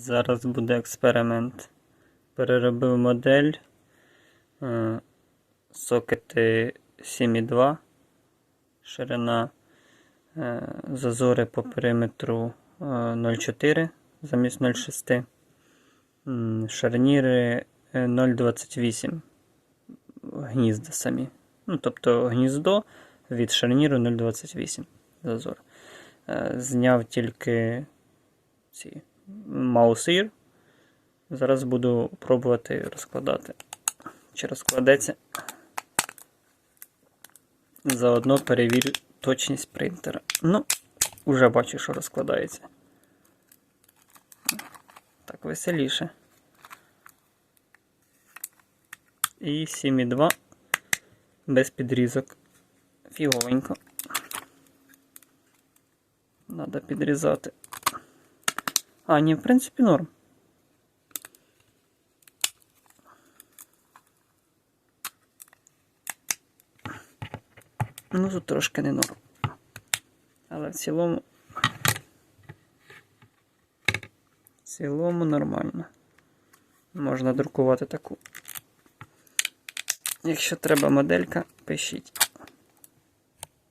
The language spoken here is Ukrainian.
Зараз буде експеримент. Переробив модель. е, Сокети 7,2. Ширина е, зазори по периметру е, 0,4 замість 0,6. М, Шарніри е, 0,28. Гнізда самі. Ну, тобто гніздо від шарніру 0,28 зазор. Е, Зняв тільки ці маусир. Зараз буду пробувати розкладати. Чи розкладеться. Заодно перевірю точність принтера. Ну, уже бачу, що розкладається. Так, веселіше. І 7,2 без підрізок. Фіговенько. Надо підрізати. А, ні, в принципі, норм. Ну, тут трошки не норм. Але в цілому. В цілому нормально. Можна друкувати таку. Якщо треба моделька, пишіть.